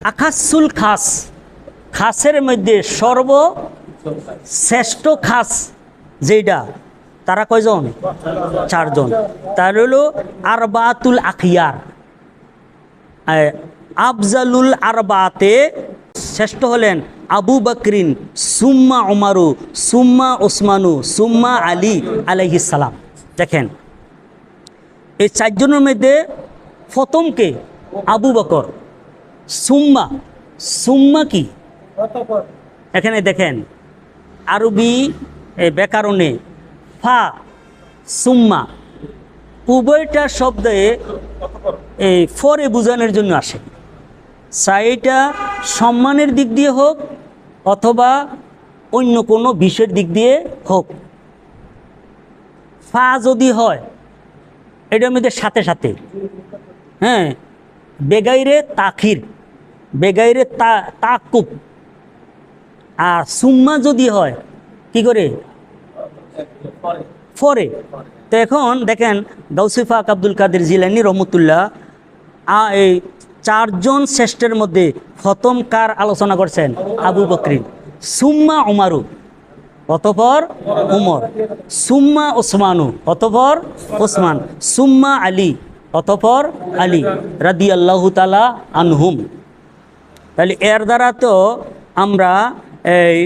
আকাশুল খাস। খাসের মধ্যে সর্ব শ্রেষ্ঠ খাস যেটা তারা কয়জন? চারজন। তার হলো আরবাতুল আখিয়ার। আফজালুল আরবাতে শ্রেষ্ঠ হলেন আবু বকরিন, সুম্মা ওমারু সুম্মা ওসমানু, সুম্মা আলী আলাইহিস দেখেন, এই চারজনের মধ্যে প্রথমকে আবু বকর। সুম্মা। সুম্মা কি? এখানে দেখেন আরবি ব্যাকরণে ফা সুম্মা। উভয়টা শব্দে এই ফরে বোঝানোর জন্য আসে। সাইটা সম্মানের দিক দিয়ে হোক অথবা অন্য কোনো বিষয়ের দিক দিয়ে হোক। ফা যদি হয় এটার মধ্যে সাথে সাথে। হ্যাঁ বেগাইরে তাখির। বেগাইরে তা, তাকুব। আর সুম্মা যদি হয়, কি করে? ফরে। তো এখন দেখেন গৌসিফাক আব্দুল কাদের জিলানি রহমতুল্লাহ, আ, এই চারজন শ্রেষ্ঠের মধ্যে প্রথম কার আলোচনা করছেন? আবু বকরিন। সুম্মা উমারু, অতপর উমর। সুম্মা ওসমানু, অতপর ওসমান। সুম্মা আলী, অতপর আলী রাদি আল্লাহ তালা আনহুম। তাহলে এর দ্বারা তো আমরা এই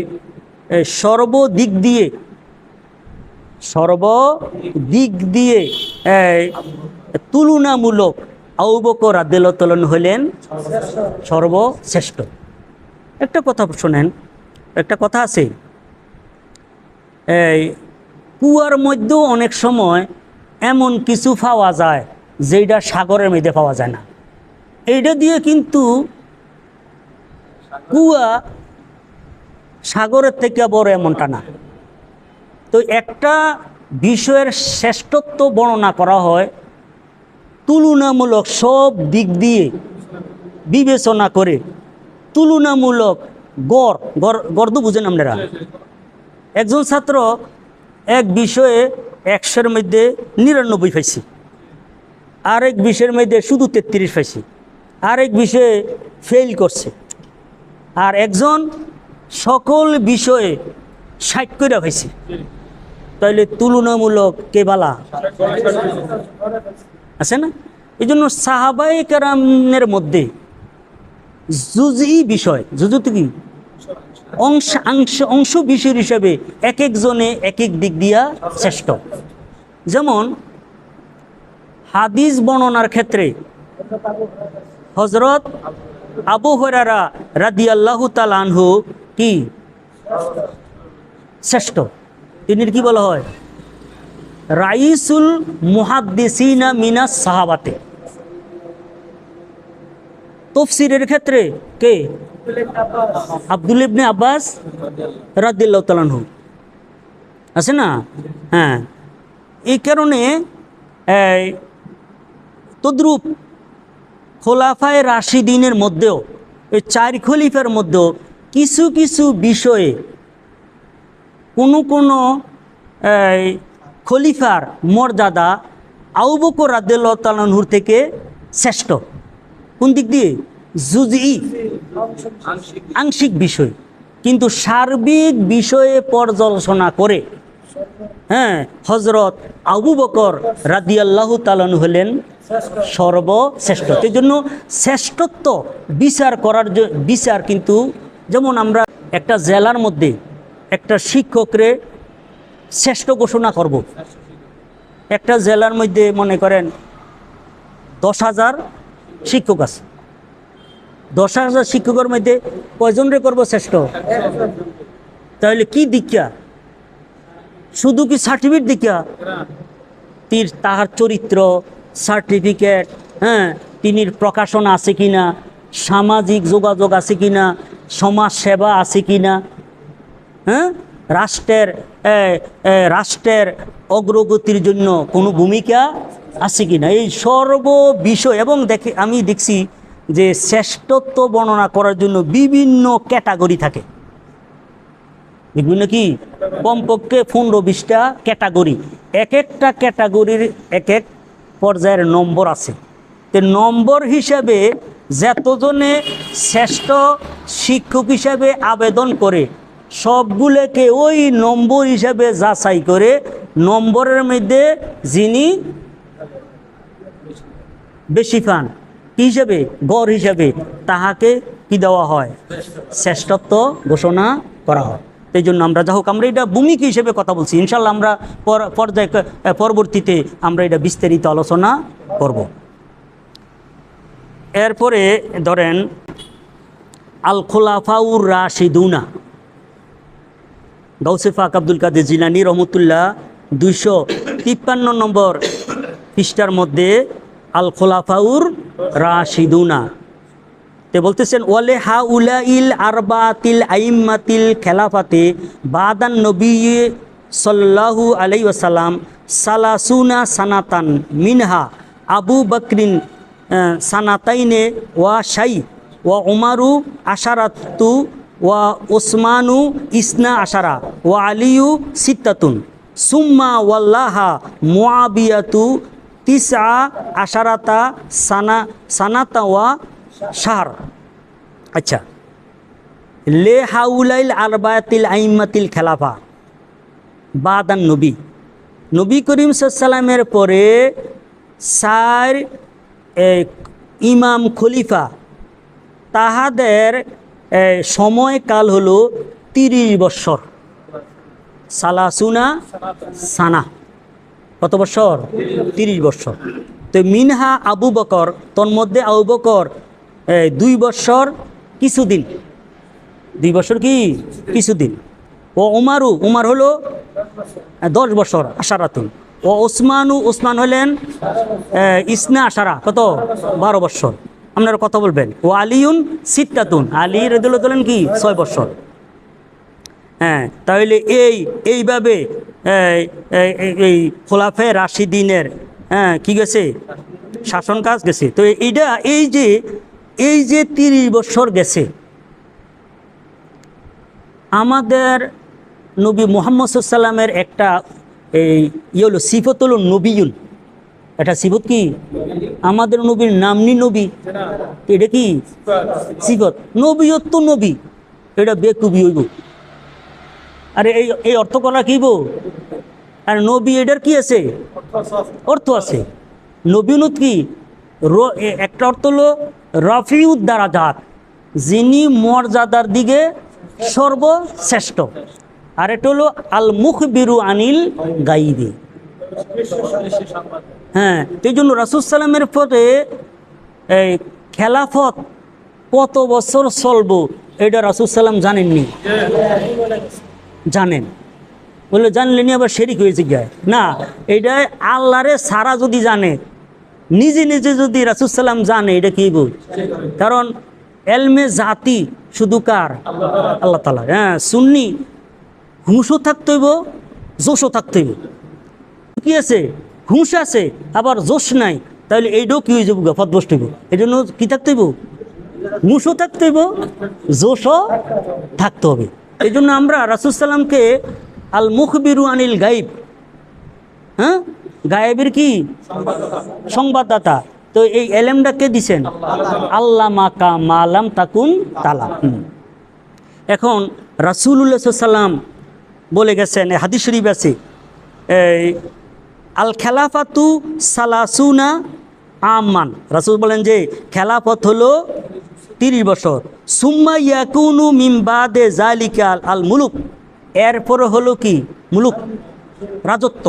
সর্বদিক দিয়ে সর্বদিক দিয়ে তুলনামূলক আউবক রাদ্দেলতলন হলেন সর্বশ্রেষ্ঠ। একটা কথা শোনেন, একটা কথা আছে। এই কুয়ার মধ্যেও অনেক সময় এমন কিছু পাওয়া যায় যেটা সাগরের মধ্যে পাওয়া যায় না। এইটা দিয়ে কিন্তু কুয়া সাগরের থেকে বড় এমনটা না। তো একটা বিষয়ের শ্রেষ্ঠত্ব বর্ণনা করা হয়, তুলনামূলক সব দিক দিয়ে বিবেচনা করে। তুলনামূলক গড় গড় গড় তো বুঝেন আপনারা। একজন ছাত্র এক বিষয়ে একশোর মধ্যে নিরানব্বই পাইছি, আরেক বিষয়ের মধ্যে শুধু তেত্রিশ পাইছি, আরেক বিষয়ে ফেল করছে। আর একজন সকল বিষয়ে ষাট করে পাইছে তাইলে তুলনামূলক কে বালা? আছে না? এই জন্য সাহাবাই কারামের মধ্যে জুজি বিষয় জুজুত কি? অংশ অংশ অংশ বিষয় হিসাবে এক একজনে এক এক দিক দিয়া শ্রেষ্ঠ। যেমন হাদিস বর্ণনার ক্ষেত্রে হজরত আবু হরারা রাদি আল্লাহ আনহু কি? শ্রেষ্ঠ। তিনি কি বলা হয়? রাইসুল মুহাদ্দিসিনা মিনাস সাহাবাতে। তফসিরের ক্ষেত্রে কে? আব্দুল ইবনে আব্বাস রাদিল্লাহ তালানহু আছে না? হ্যাঁ। এই কারণে তদ্রূপ খোলাফায় রাশিদিনের মধ্যেও, এই চার খলিফার মধ্যেও কিছু কিছু বিষয়ে কোনো কোনো খলিফার মর্যাদা আউবকর রাদ্দাল্লাহ থেকে শ্রেষ্ঠ। কোন দিক দিয়ে? জুজি আংশিক বিষয়। কিন্তু সার্বিক বিষয়ে পর্যালোচনা করে হ্যাঁ হজরত আবু বকর রাদিয়াল্লাহ তালান হলেন সর্বশ্রেষ্ঠ। এই জন্য শ্রেষ্ঠত্ব বিচার করার বিচার কিন্তু যেমন আমরা একটা জেলার মধ্যে একটা শিক্ষকরে শ্রেষ্ঠ ঘোষণা করব। একটা জেলার মধ্যে মনে করেন দশ হাজার শিক্ষক আছে। দশ হাজার শিক্ষকের মধ্যে কয়জন রে করব শ্রেষ্ঠ? তাহলে কি দীক্ষা? শুধু কি সার্টিফিকেট দীক্ষা? তীর, তাহার চরিত্র সার্টিফিকেট হ্যাঁ তিনির প্রকাশন আছে কি না সামাজিক যোগাযোগ আছে কি না সমাজ সেবা আছে কি না হ্যাঁ রাষ্ট্রের রাষ্ট্রের অগ্রগতির জন্য কোনো ভূমিকা আছে কি না এই সর্ব বিষয়, এবং দেখে, আমি দেখছি যে শ্রেষ্ঠত্ব বর্ণনা করার জন্য বিভিন্ন ক্যাটাগরি থাকে। বিভিন্ন কি কমপক্ষে পনেরো বিশটা ক্যাটাগরি। এক একটা ক্যাটাগরির এক এক পর্যায়ের নম্বর আছে। তো নম্বর হিসাবে যতজনে শ্রেষ্ঠ শিক্ষক হিসাবে আবেদন করে, সবগুলোকে ওই নম্বর হিসাবে যাচাই করে নম্বরের মধ্যে যিনি বেশি পান, কি হিসাবে? গড় হিসাবে, তাহাকে কি দেওয়া হয়? শ্রেষ্ঠত্ব ঘোষণা করা হয়। এই জন্য আমরা, যা হোক, আমরা এটা ভূমিকা হিসেবে কথা বলছি। ইনশাল্লাহ আমরা পর- পর্যায় পরবর্তীতে আমরা এটা বিস্তারিত আলোচনা করব। এরপরে ধরেন আল খোলাফাউর রাশিদুনা গৌসে ফাক আব্দুল কাদের জিলানি রহমতুল্লাহ, দুইশো তিপ্পান্ন নম্বর পৃষ্ঠার মধ্যে আল খোলাফাউর রাশিদুনা। তে বলতেছেন, ওয়ালে হা উলা ইল আরবাতিল আইম্মাতিল খেলাফাতে বাদান নবী সাল্লাহু আলাই ওয়াসাল্লাম সালাসুনা সানাতান মিনহা আবু বকরিন সানাতাইনে ওয়া শাই ওয়া উমারু আশারাতু ওয়া ওসমানু ইসনা আশারা ওয়া আলিয়ু সিত্তাতুন। সুম্মা ওয়াল্লাহা মুআবিয়াতু তিসা আশারাতা সানা, সানাতা ওয়া শাহর আচ্ছা। লে হাউলাইল আরবায়াতিল আইম্মাতিল খেলাফা। বাদান নবী। নবী করিম সাল্লামের পরে সার ইমাম খলিফা। তাহাদের সময়কাল হলো তিরিশ বৎসর। সালাসুনা সানা। কত বছর তিরিশ বছর তো মিনহা আবু বকর, তন্মধ্যে আবু বকর দুই বছর কিছুদিন। দুই বছর কি? কিছুদিন। ও উমারু উমার হলো দশ বছর আশারাতুন। ও ওসমানু ওসমান হলেন ইসনা আশারা কত? বারো বছর। আপনারা কথা বলবেন। ও আলিউন সিত্তাতুন। আলী রেদুল হলেন কি? ছয় বছর। হ্যাঁ তাহলে এই এইভাবে এই, এই- এই- এই খোলাফে রাশিদিনের হ্যাঁ কী গেছে? শাসন কাজ গেছে। তো এইটা এই যে এই যে তিরিশ বছর গেছে, আমাদের নবী মোহাম্মদ সাল্লামের একটা এই ইয়ে হলো সিফত হলো নবীন এটা সিফত কি? আমাদের নবীর নামনি নবী। এটা কি? সিফত। নবীয়ত্ব নবী। এটা বেকুবি হইব। আরে এই এই অর্থ করা কিব আর নবী এটার কি আছে? অর্থ আছে। নবীনুত কি? একটা অর্থ হলো রফিউদ দারাজাত যিনি মর্যাদার দিকে সর্বশ্রেষ্ঠ। আর এটা হলো আল মুখ বিরু আনিল গাইবে। হ্যাঁ এই জন্য রাসুল সালামের পরে এই খেলাফত কত বছর চলবো, এটা রাসুল সাল্লাম জানেননি। জানেন। বলে জানলেনি আবার শেরিক হয়েছে গায়ে। না এটা আল্লাহরে সারা যদি জানে নিজে নিজে যদি রাসুসাল্লাম জানে, এটা কি বল কারণ এলমে জাতি শুধু কার? আল্লাহ তালা হ্যাঁ সুন্নি হুঁশও থাকতে হইব, জোশও থাকতে হইব। কি আছে? হুঁশ আছে, আবার জোশ নাই। তাহলে এইটাও কি হয়ে যাব গফত বসতে হইব। এই জন্য কি থাকতে হইব? হুঁশও থাকতে হইব, জোশও থাকতে হবে। এই জন্য আমরা রাসুসাল্লামকে আল মুখবিরু আনিল গাইব হ্যাঁ? গায়েবের কি? সংবাদদাতা। তো এই এলেমটা কে দিছেন? আল্লাহ মাকা মালাম তাকুন তালা। এখন রাসুল্লাহ সাল্লাম বলে গেছেন হাদিস শরীফ আছে, এই আল খেলাফাতু সালাসুনা আমান রাসুল বলেন যে, খেলাফত হলো তিরিশ বছর। সুম্মা ইয়াকুনু মিমবাদে জালিকাল আল মুলুক এরপরে হলো কি? মুলুক। রাজত্ব।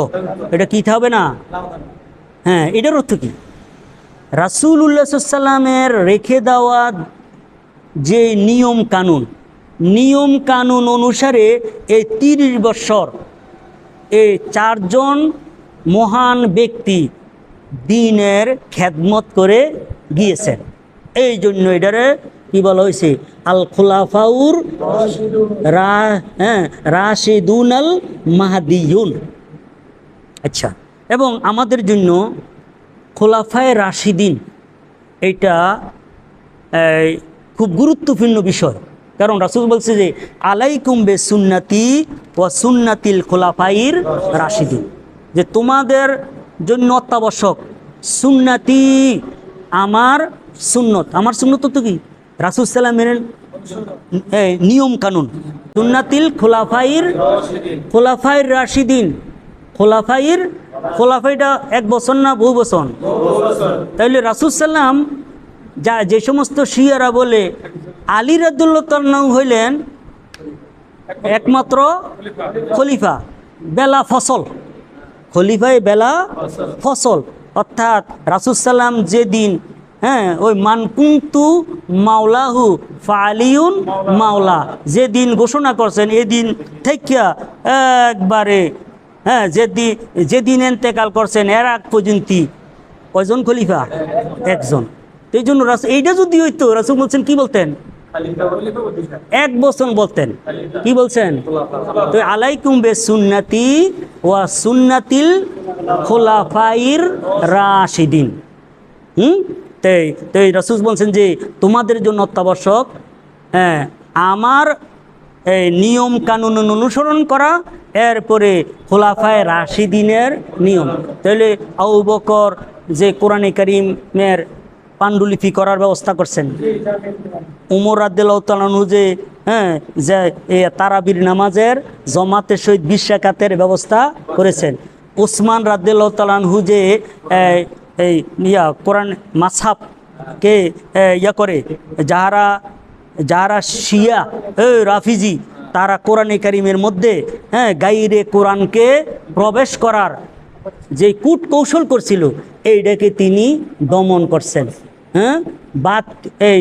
এটা কি হবে না? হ্যাঁ এটার অর্থ কি? রাসুল্লাহ সাল্লামের রেখে দেওয়া যে নিয়ম কানুন নিয়ম কানুন অনুসারে এই তিরিশ বৎসর এই চারজন মহান ব্যক্তি দিনের খেদমত করে গিয়েছেন। এই জন্য এটারে কি বলা হয়েছে? আল খোলাফাউর রা হ্যাঁ রাশেদুন আল মাহাদিউন। আচ্ছা এবং আমাদের জন্য খোলাফায় রাশিদিন এটা খুব গুরুত্বপূর্ণ বিষয়। কারণ রাসুল বলছে যে, আলাইকুম বে সুন্নাতি ও সুন্নাতিল খোলাফাইর রাশিদিন। যে তোমাদের জন্য অত্যাবশ্যক সুন্নাতি আমার সুন্নত। আমার সুন্নত তো কি? রাসুল সাল্লামের এই, নিয়ম কানুন। সুন্নাতিল খোলাফাইর খোলাফাইর রাশিদিন। খোলাফাইর খোলাফাইটা এক বছর না বহু বছর? তাইলে রাসুল সাল্লাম যা যে সমস্ত শিয়ারা বলে আলী রাদুল্লাহ হইলেন একমাত্র খলিফা বেলা ফসল। খলিফায় বেলা ফসল। অর্থাৎ রাসুসাল্লাম যেদিন হ্যাঁ ওই মানকুন্তু মাওলাহু ফালিউন মাওলা। যেদিন ঘোষণা করছেন, এদিন থেকে একবারে হ্যাঁ যেদিন যেদিন এন্তেকাল করছেন, এর আগ পর্যন্ত কয়জন খলিফা? একজন। তো এই জন্য রাসু, এইটা যদি হইতো, রাসুল বলছেন, কি বলতেন? এক বছর বলতেন। কি বলছেন? তো আলাইকুম বে সুন্নাতি ওয়া সুন্নাতিল খোলাফাইর রাশিদিন। হুম? তাই তাই রসুল বলছেন যে, তোমাদের জন্য অত্যাবশ্যক হ্যাঁ আমার, এই নিয়ম কানুন অনুসরণ করা, এরপরে খোলাফায় রাশিদিনের নিয়ম। তাহলে আবু বকর যে কোরআনে কারিমের পাণ্ডুলিপি করার ব্যবস্থা করছেন। উমর রাদ্দালু যে হ্যাঁ যে তারাবির নামাজের জমাতে সহিত বিশ্বাকাতের ব্যবস্থা করেছেন। ওসমান রাদ্দালহু যে এই, ইয়া কোরআন মাসাবকে ইয়া করে। যাহারা যাহারা শিয়া রাফিজি তারা কোরআনে কারিমের মধ্যে হ্যাঁ গাইরে কোরআনকে প্রবেশ করার যে কূট কৌশল করছিল এইটাকে তিনি দমন করছেন। হ্যাঁ? বাদ এই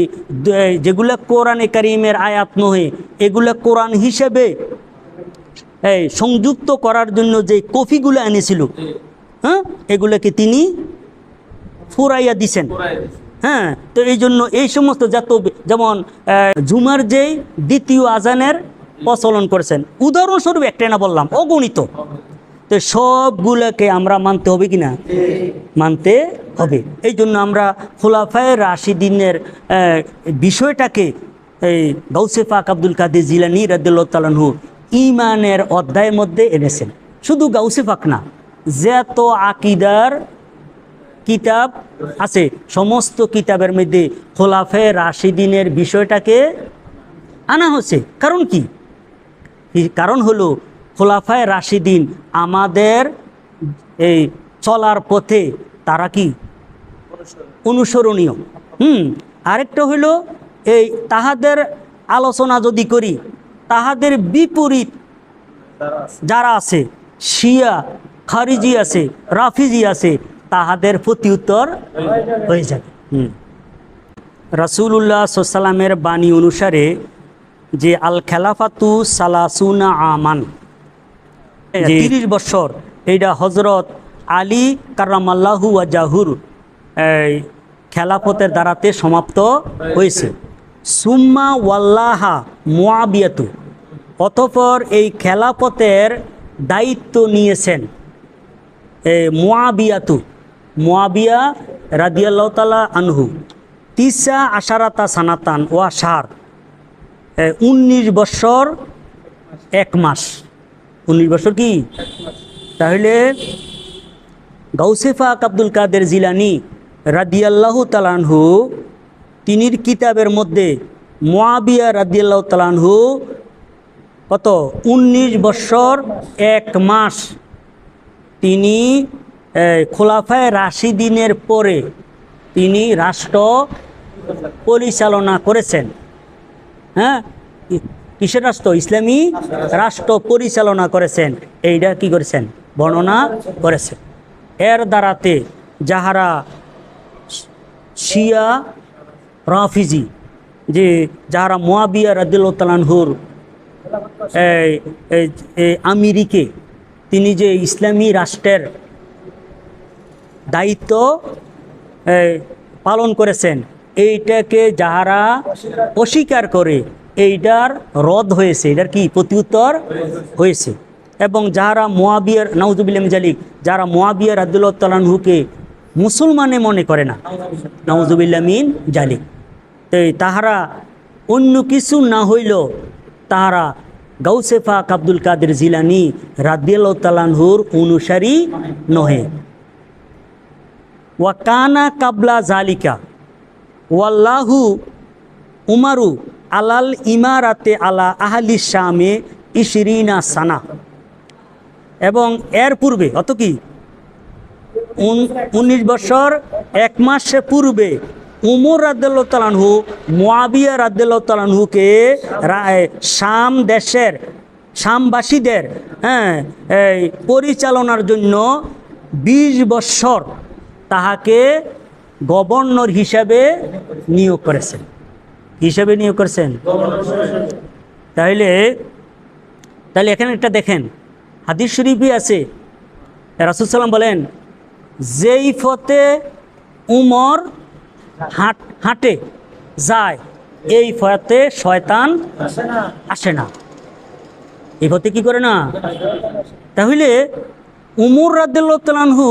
যেগুলা কোরআনে কারিমের আয়াত নহে এগুলা কোরআন হিসেবে এই সংযুক্ত করার জন্য যে কফিগুলো এনেছিল হ্যাঁ? এগুলাকে তিনি ফুরাইয়া দিছেন। হ্যাঁ তো এই জন্য এই সমস্ত যত যেমন ঝুমার যেই দ্বিতীয় আজানের প্রচলন করেছেন উদাহরণস্বরূপ একটা না বললাম অগণিত। তো সবগুলোকে আমরা মানতে হবে কি না? মানতে হবে। এই জন্য আমরা খোলাফায় রাশিদিনের বিষয়টাকে এই গৌসে পাক আব্দুল কাদের জিলানি রাদ্দুল্লাহ তালানহু ইমানের অধ্যায়ের মধ্যে এনেছেন। শুধু গাউসে পাক না যত আকিদার কিতাব আছে। সমস্ত কিতাবের মধ্যে খোলাফে রাশিদিনের বিষয়টাকে আনা হচ্ছে কারণ কি? কারণ হলো খোলাফায় রাশিদিন আমাদের এই চলার পথে তারা কি? অনুসরণীয়। হুম, আরেকটা হইল এই তাহাদের আলোচনা যদি করি, তাহাদের বিপরীত যারা আছে, শিয়া, খারিজি আছে, রাফিজি আছে তাহাদের প্রতি উত্তর হয়ে যাবে। রাসুল্লাহ সাল্লামের বাণী অনুসারে যে আল খেলাফাতু সালাসুনা আমান তিরিশ বছর এইটা হজরত আলী কারামাল্লাহু ওয়াজাহুর এই খেলাফতের দ্বারাতে সমাপ্ত হয়েছে। সুম্মা ওয়াল্লাহা মুয়াবিয়াতু অতঃপর এই খেলাফতের দায়িত্ব নিয়েছেন। মুয়াবিয়াতু মুয়াবিয়া রাদিয়াল্লাহ তালা আনহু। তিসা আশারাতা সানাতান ওয়া সার উনিশ বৎসর এক মাস। উনিশ বছর কি? তাহলে গৌসেফাক আব্দুল কাদের জিলানি রাদিয়াল্লাহু তালানহু তিনির কিতাবের মধ্যে মোয়াবিয়া রাদিয়াল্লাহ তালানহু কত? উনিশ বৎসর এক মাস। তিনি খোলাফায় রাশিদিনের পরে তিনি রাষ্ট্র পরিচালনা করেছেন। হ্যাঁ? কিসের রাষ্ট্র? ইসলামী রাষ্ট্র পরিচালনা করেছেন। এইটা কি করেছেন? বর্ণনা করেছেন। এর দ্বারাতে যাহারা শিয়া রাফিজি, যে যাহারা মোয়াবিয়া এই আমিরিকে, তিনি যে ইসলামী রাষ্ট্রের দায়িত্ব পালন করেছেন। এইটাকে যাহারা অস্বীকার করে এইটার রদ হয়েছে এটার কি? প্রত্যুত্তর হয়েছে। এবং যাহারা মোয়াবিয়ার নওজুবিল্লাম জালিক যারা মোয়াবিয়ার আব্দুল্লাহ তালানহুকে মুসলমানে মনে করে না নওজুবিল্লামিন জালিক। তো তাহারা অন্য কিছু না হইল তাহারা গৌসেফাক আব্দুল কাদের জিলানি রাদিয়াল্লাহ তালানহুর অনুসারী নহে। ওয়াকানা কাবলা জালিকা। ওয়াল্লাহু উমারু আলাল ইমারাতে আলা আহলি শামে ইশরিনা সানা। এবং এর পূর্বে অত কি? উনিশ বছর, এক মাসে পূর্বে উমর রাদ্দাল্লাহ মোয়াবিয়া রাদ্দাল্লাহ তালানহুকে শাম দেশের, শামবাসীদের হ্যাঁ পরিচালনার জন্য বিশ বৎসর তাহাকে গভর্নর হিসাবে নিয়োগ করেছেন। হিসাবে নিয়োগ করেছেন? তাহলে তাহলে এখানে একটা দেখেন, হাদিস শরীফই আছে। রাসুলসাল্লাম বলেন যেই ফতে উমর হাট, হাঁটে যায়, এই ফতে শয়তান আসে না। এই ফতে কি করে না? তাহলে উমর রাদ্দাল্লাহ তালানহু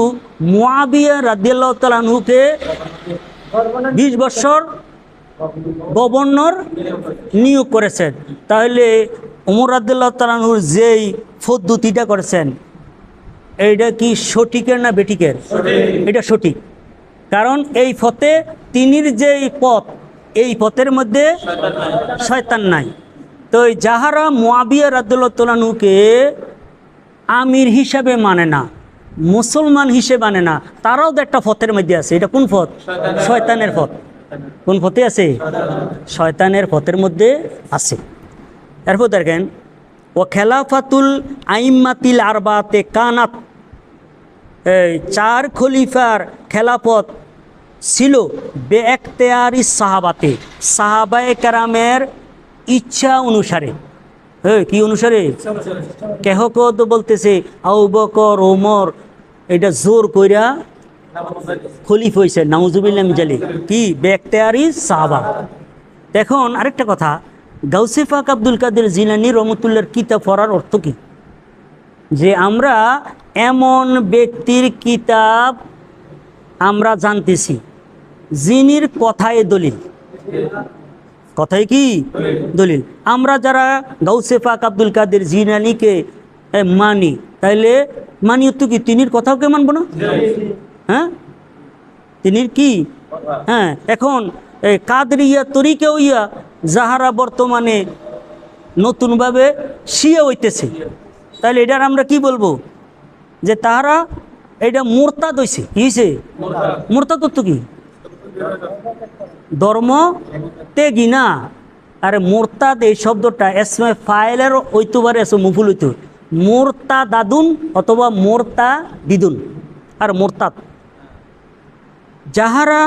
মুয়াবিয়া রাদ্দাল্লাহ তালানহুকে বিশ বছর গভর্নর নিয়োগ করেছেন। তাহলে উমর রাদ্দাল্লাহ তালানহুর যেই পদ্ধতিটা করেছেন এইটা কি সঠিকের না বেঠিকের? এটা সঠিক। কারণ এই পথে তিনির যেই পথ এই পথের মধ্যে শয়তান নাই। তো যাহারা মোয়াবিয়া রাদুল্লাহ তোলানুকে আমির হিসাবে মানে না মুসলমান হিসেবে মানে না। তারাও তো একটা পথের মধ্যে আছে। এটা কোন পথ শয়তানের পথ কোন পথে আছে? শয়তানের পথের মধ্যে আছে। এরপর দেখেন ও খেলাফাতুল আইম্মাতিল আরবাতে কানাত। চার খলিফার খেলাপথ ছিল বেএখতেয়ারি সাহাবাতে। সাহাবায়ে কেরামের ইচ্ছা অনুসারে। হ্যাঁ কি অনুসারে? কেহ কেহ তো বলতেছে আউ বকর, ওমর, এটা জোর কইরা খলিফ হয়েছে নাউজুবিল্লাহ জালি কি? বেএখতেয়ারি সাহাবা। এখন আরেকটা কথা গাউসেফাক আব্দুল কাদের জিলানি রহমতুল্লার কিতাব পড়ার অর্থ কী? যে আমরা এমন ব্যক্তির কিতাব আমরা জানতেছি, যিনির কথায় দলিল। কথাই কি? দলিল। আমরা যারা গাউসেফাক আব্দুল কাদের জিনানিকে মানি, তাইলে মানি তো কি? তিনির কথাও কে মানবো না? হ্যাঁ? তিনির কি? হ্যাঁ এখন কাদরিয়া তরিকে ইয়া যাহারা বর্তমানে নতুনভাবে শিয়া হইতেছে। তাহলে এটার আমরা কি বলব? যে তাহারা এটা মোরতাদ হইছে। কি হয়েছে মোরতাদ। তো কি? ধর্ম তেগি না। আরে মোরতাদ এই শব্দটা এসমে ফাইলের ঐতবারে এসে মুফুল হইতো মোরতা দাদুন অথবা মোরতা দিদুন আর মোরতাদ। যাহারা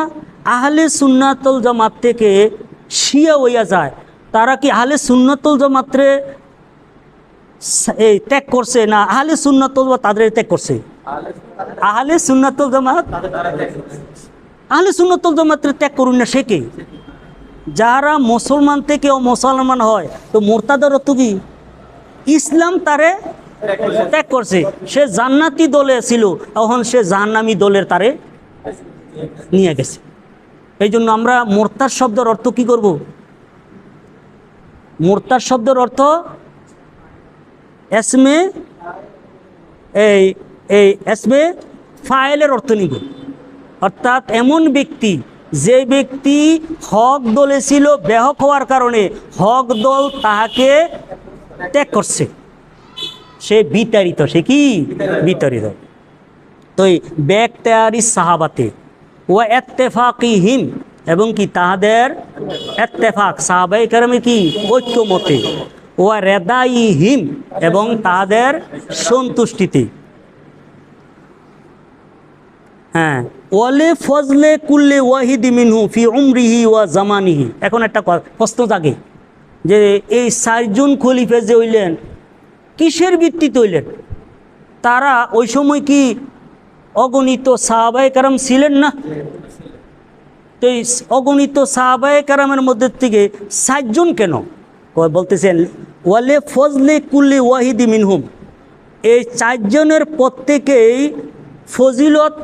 আহলে সুন্নাতল জামাত থেকে শিয়া হইয়া যায়, তারা কি আহলে সুন্নাতল জামাত্রে এই ত্যাগ করছে না আহলে সুন্নাতল বা তাদের ত্যাগ করছে? আহলে সুন্নাতল জামাত? আহলে সুন্নাতল জামাতের ত্যাগ করুন না কে? যারা মুসলমান থেকে ও মুসলমান হয়, তো মোরতাদের অর্থ কি? ইসলাম তারে ত্যাগ করছে। সে জান্নাতি দলে ছিল এখন সে জাহান্নামি দলের তারে নিয়ে গেছে। এই জন্য আমরা মোরতার শব্দের অর্থ কি করব? মোরতার শব্দের অর্থ এসমে, এই এই এসমে ফায়েলের অর্থ নিব। অর্থাৎ এমন ব্যক্তি, যে ব্যক্তি হক দলে ছিল ব্যাহক হওয়ার কারণে হক দল তাহাকে ত্যাগ করছে। সে বিতাড়িত, সে কি? বিতাড়িত। তো এই ব্যাগ তেয়ারি সাহাবাতে ও এত্তেফাকিহীন এবং কি তাহাদের এত্তেফাক সাহাবাই কারণে কি? ঐক্যমতে। ও রেদাইহিম, এবং তাহাদের সন্তুষ্টিতে। হ্যাঁ। ওয়ালে ফজলে কুল্লে ওয়াহিদি মিনহু ফি উমরিহি ওয়া জামানিহি। এখন একটা প্রশ্ন জাগে যে এই চারজন খলিফে যে হইলেন, কিসের ভিত্তিতে হইলেন? তারা ওই সময় কি অগণিত সাহাবায়ে কারাম ছিলেন না? তো এই অগণিত সাহাবায়ে কারামের মধ্যে থেকে সাতজন কেন? বলতেছেন, ওয়ালে ফজলে কুল্লি ওয়াহিদি মিনহুম। এই চারজনের প্রত্যেকেই ফজিলত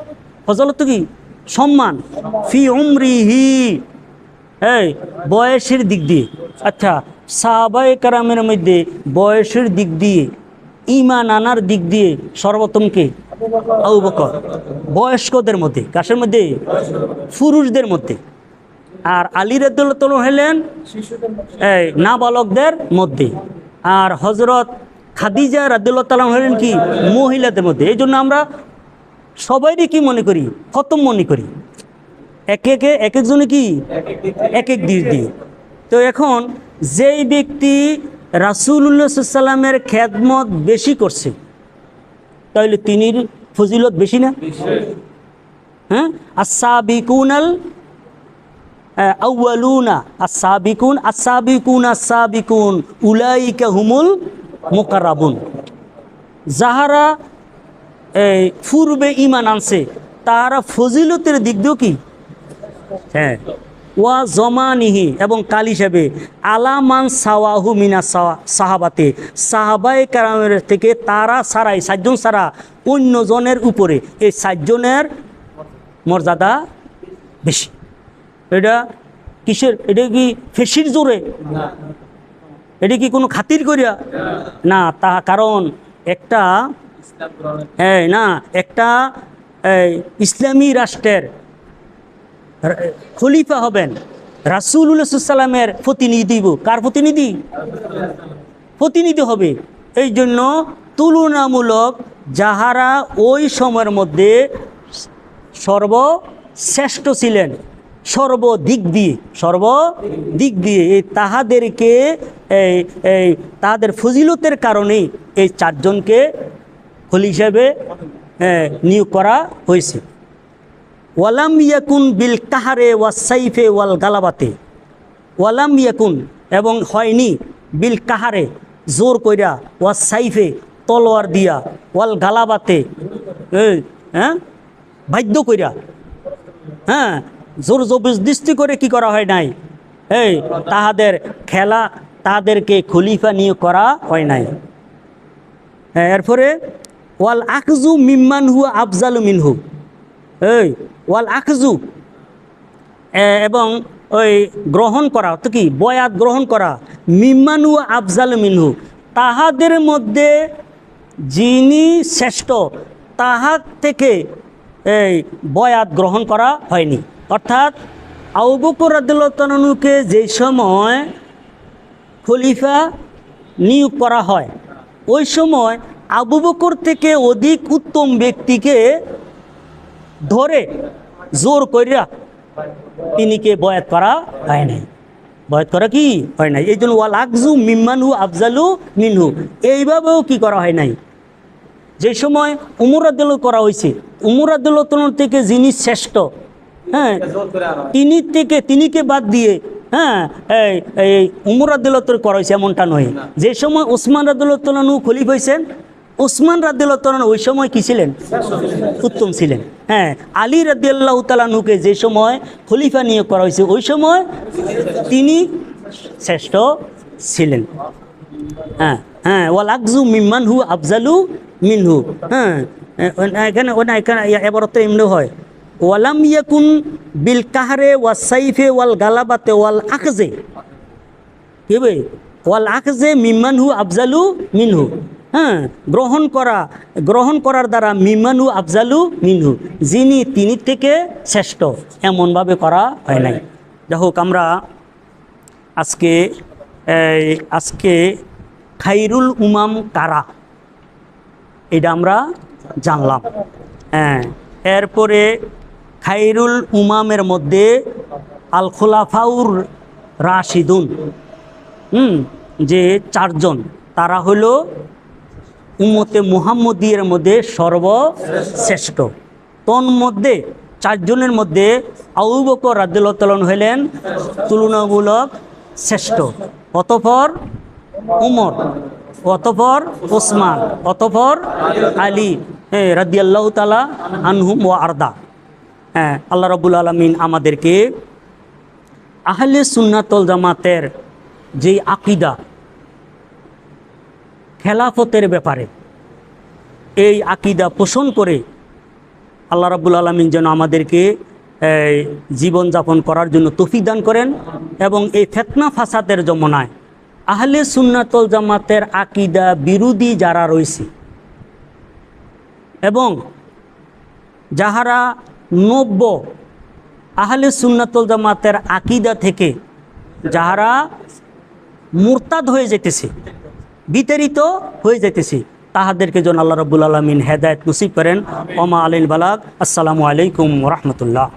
ফজলত কি? সম্মান। ফি উমরিহি। এই, বয়সের দিক দিয়ে। আচ্ছা সাহাবায়ে কারামের মধ্যে বয়সের দিক দিয়ে ইমান আনার দিক দিয়ে সর্বোত্তম কে? আবু বকর। বয়স্কদের মধ্যে। কাশের মধ্যে? পুরুষদের মধ্যে। আর আলী রাদ্দুল্লাহ হলেন এই নাবালকদের মধ্যে। আর হজরত খাদিজা রাদ্দুল্লাহ তালাম হলেন কি? মহিলাদের মধ্যে। এই জন্য আমরা সবাইরই কি মনে করি? খতম মনে করি। এক একে, এক একজনে কি? এক এক দিক দিয়ে। তো এখন যেই ব্যক্তি রাসুল্লাহ সাল্লামের খেদমত বেশি করছে তাহলে তিনির ফজিলত বেশি না? হ্যাঁ? আসাবিকুনাল আউয়ালুনা আসাবিকুন আসাবিকুন আসাবিকুন উলাইকা হুমুল মোকারাবুন। যাহারা এই পূর্বে ইমান আনছে, তারা ফজিলতের দিক দিয়েও কি? হ্যাঁ। ওয়া জমানিহি এবং কাল হিসাবে, আলামান সাওয়াহু মিনা সাহাবাতে সাহাবাই কারামের থেকে তারা সারাই সাতজন সারা অন্যজনের উপরে, এই সাতজনের মর্যাদা বেশি। এটা কিসের? এটা কি ফেসির জোরে? এটা কি কোনো খাতির করিয়া? না। তা কারণ একটা এই না, একটা ইসলামী রাষ্ট্রের খলিফা হবেন। রাসুল্লাহামের প্রতিনিধি কার প্রতিনিধি? প্রতিনিধি হবে। এই জন্য তুলনামূলক যাহারা ওই সময়ের মধ্যে সর্বশ্রেষ্ঠ ছিলেন, সর্বদিক দিয়ে সর্বদিক দিয়ে, এই তাহাদেরকে, এই এই তাহাদের ফজিলতের কারণেই এই চারজনকে খলি হিসাবে eh, নিয়োগ করা হয়েছে। ওয়ালাম ইয়াকুন বিল কাহারে ওয়া সাইফে ওয়াল গালাবাতে। ওয়ালাম ইয়াকুন এবং হয়নি বিল কাহারে জোর কইরা ওয়া সাইফে তলোয়ার দিয়া ওয়াল গালাবাতে হ্যাঁ বাধ্য কইরা হ্যাঁ জোর জবরদস্তি করে কি করা হয় নাই? এই তাহাদের খেলা তাদেরকে খলিফা নিয়োগ করা হয় নাই। হ্যাঁ, এরপরে ওয়াল আকজু মিম্মান হুয়া আফজালু মিনহু। এই, ওয়াল আকজু এবং ওই গ্রহণ করা তো কি? বয়াত গ্রহণ করা, মিম্মান হুয়া আফজালু মিনহু। তাহাদের মধ্যে যিনি শ্রেষ্ঠ, তাহার থেকে এই বয়াত গ্রহণ করা হয়নি। অর্থাৎ আউবকর আদুল্লাহকে যে সময় খলিফা নিয়োগ করা হয়, ওই সময় আবু বকর থেকে অধিক উত্তম ব্যক্তিকে ধরে জোর করিয়া তিনিকে বয়াত করা হয় নাই। বয়াত করা কি হয় নাই? এই জন্য ওয়াল আকজু মিম্মানহু আফজালু মিনহু। এইভাবেও কি করা হয় নাই? যে সময় উমর আদুল্লাহ করা হয়েছে উমর আদুল্লাহ থেকে যিনি শ্রেষ্ঠ হ্যাঁ তিনি থেকে তিনিকে বাদ দিয়ে হ্যাঁ এই এই উমর আদুল্লাহ করা হয়েছে এমনটা নয়। যে সময় ওসমান রাদুল্লাহ খলিফ হয়েছেন ওসমান রাদুল্লাহ ওই সময় কী ছিলেন? উত্তম ছিলেন। হ্যাঁ আলী রাদিয়াল্লাহ তালানুকে যে সময় খলিফা নিয়োগ করা হয়েছে, ওই সময় তিনি শ্রেষ্ঠ ছিলেন। হ্যাঁ হ্যাঁ ওয়াল আকজু মিম্মান হু আফজালু মিনহু। হ্যাঁ এখানে ওনা এখানে এবার তো এমনি হয়। ওয়ালাম ইয়াকুন বিল কাহারে ওয়া সাইফে ওয়াল গালাবাতে ওয়াল আখজে কি ওয়াল আকজে মিম্মান হু আফজালু মিনহু। হ্যাঁ গ্রহণ করা, গ্রহণ করার দ্বারা মিমানু আফজালু মিনহু, যিনি তিনি থেকে শ্রেষ্ঠ, এমনভাবে করা হয় নাই। যাই হোক, আমরা আজকে আজকে খাইরুল উমাম কারা? এটা আমরা জানলাম। হ্যাঁ এরপরে খাইরুল উমামের মধ্যে আল খোলাফাউর রাশিদুন, হুম, যে চারজন, তারা হলো উম্মতে মুহাম্মদীর মধ্যে সর্বশ্রেষ্ঠ। তন্মধ্যে চারজনের মধ্যে বকর রাদ্দুল্লাহ হইলেন তুলনামূলক শ্রেষ্ঠ। অতপর উমর, অতপর ওসমান, অতপর আলী হ্যাঁ রাদিয়াল্লাহ তালা আনহুম ও আর্দা। হ্যাঁ আল্লাহ রবুল আলমিন আমাদেরকে আহলে সুন্নাতল জামাতের যে আকিদা খেলাফতের ব্যাপারে। এই আকিদা পোষণ করে আল্লাহ রাবুল আলমিন যেন আমাদেরকে এই, জীবনযাপন করার জন্য তফিক দান করেন এবং এই ফেতনা ফাসাদের যমনায় আহলে সুন্নাতল জামাতের আকিদা বিরোধী যারা রয়েছে এবং যাহারা নব্য আহলে সুন্নাতুল জামাতের আকিদা থেকে যাহারা মুরতাদ হয়ে যেতেছে বিতাড়িত হয়ে যেতেছি তাহাদেরকে যেন আল্লাহ রব্বুল আলমিন হেদায়ত নসিব করেন। ওমা আলিন বালাক আসসালামু আলাইকুম রহমতুল্লাহ।